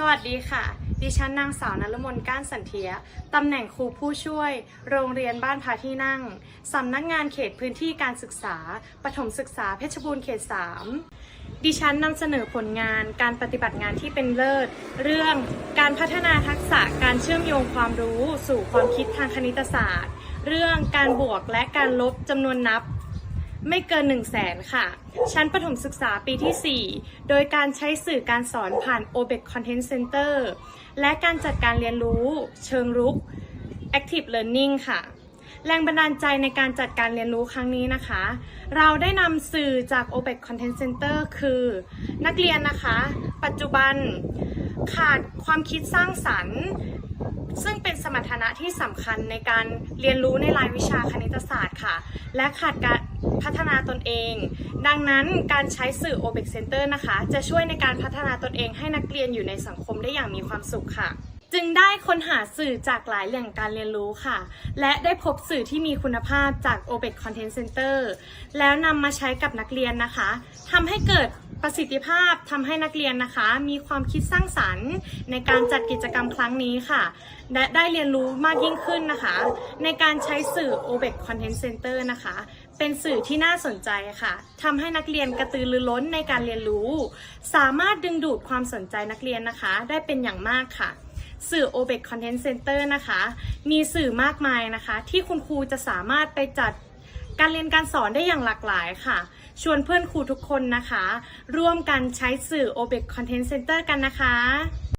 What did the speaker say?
สวัสดีค่ะ ดิฉันนางสาวนรมนก้านสันเทีย ตำแหน่งครูผู้ช่วย โรงเรียนบ้านพาที่นั่ง สำนักงานเขตพื้นที่การศึกษา ปฐมศึกษาเพชรบูรณ์เขต 3 ดิฉันนำเสนอผลงานการปฏิบัติงานที่เป็นเลิศ เรื่องการพัฒนาทักษะการเชื่อมโยงความรู้ สู่ความคิดทางคณิตศาสตร์ เรื่องการบวกและการลบจำนวนนับ ไม่เกิน1 0 0 0 0แสนค่ะ ชั้นประถมศึกษาปีที่ 4 โดยการใช้สื่อการสอนผ่าน OBEC Content Center และการจัดการเรียนรู้เชิงรุก Active Learning ค่ะ แรงบันดาลใจในการจัดการเรียนรู้ครั้งนี้นะคะ เราได้นำสื่อจาก OBEC Content Center คือ นักเรียนนะคะ ปัจจุบันขาดความคิดสร้างสรรค์ซึ่งเป็นสมรรถนะที่สำคัญในการเรียนรู้ในรายวิชาคณิตศาสตร์ค่ะ และขาดการ พัฒนาตนเอง ดังนั้นการใช้สื่อ OBEC Center นะคะ จะช่วยในการพัฒนาตนเองให้นักเรียนอยู่ในสังคมได้อย่างมีความสุขค่ะ จึงได้ค้นหาสื่อจากหลายแหล่งการเรียนรู้ค่ะ และได้พบสื่อที่มีคุณภาพจาก OBEC Content Center แล้วนำมาใช้กับนักเรียนนะคะทำให้เกิดประสิทธิภาพทำให้นักเรียนนะคะ มีความคิดสร้างสรรค์ในการจัดกิจกรรมครั้งนี้ค่ะและได้เรียนรู้มากยิ่งขึ้นนะคะ ในการใช้สื่อ OBEC Content Center นะคะ เป็นสื่อที่น่าสนใจค่ะทำให้นักเรียนกระตือรือร้นในการเรียนรู้ สามารถดึงดูดความสนใจนักเรียนนะคะ ได้เป็นอย่างมากค่ะ สื่อ OBEC Content Center นะคะ มีสื่อมากมายนะคะ ที่คุณครูจะสามารถไปจัดการเรียนการสอนได้อย่างหลากหลายค่ะ ชวนเพื่อนครูทุกคนนะคะ ร่วมกันใช้สื่อ OBEC Content Center กันนะคะ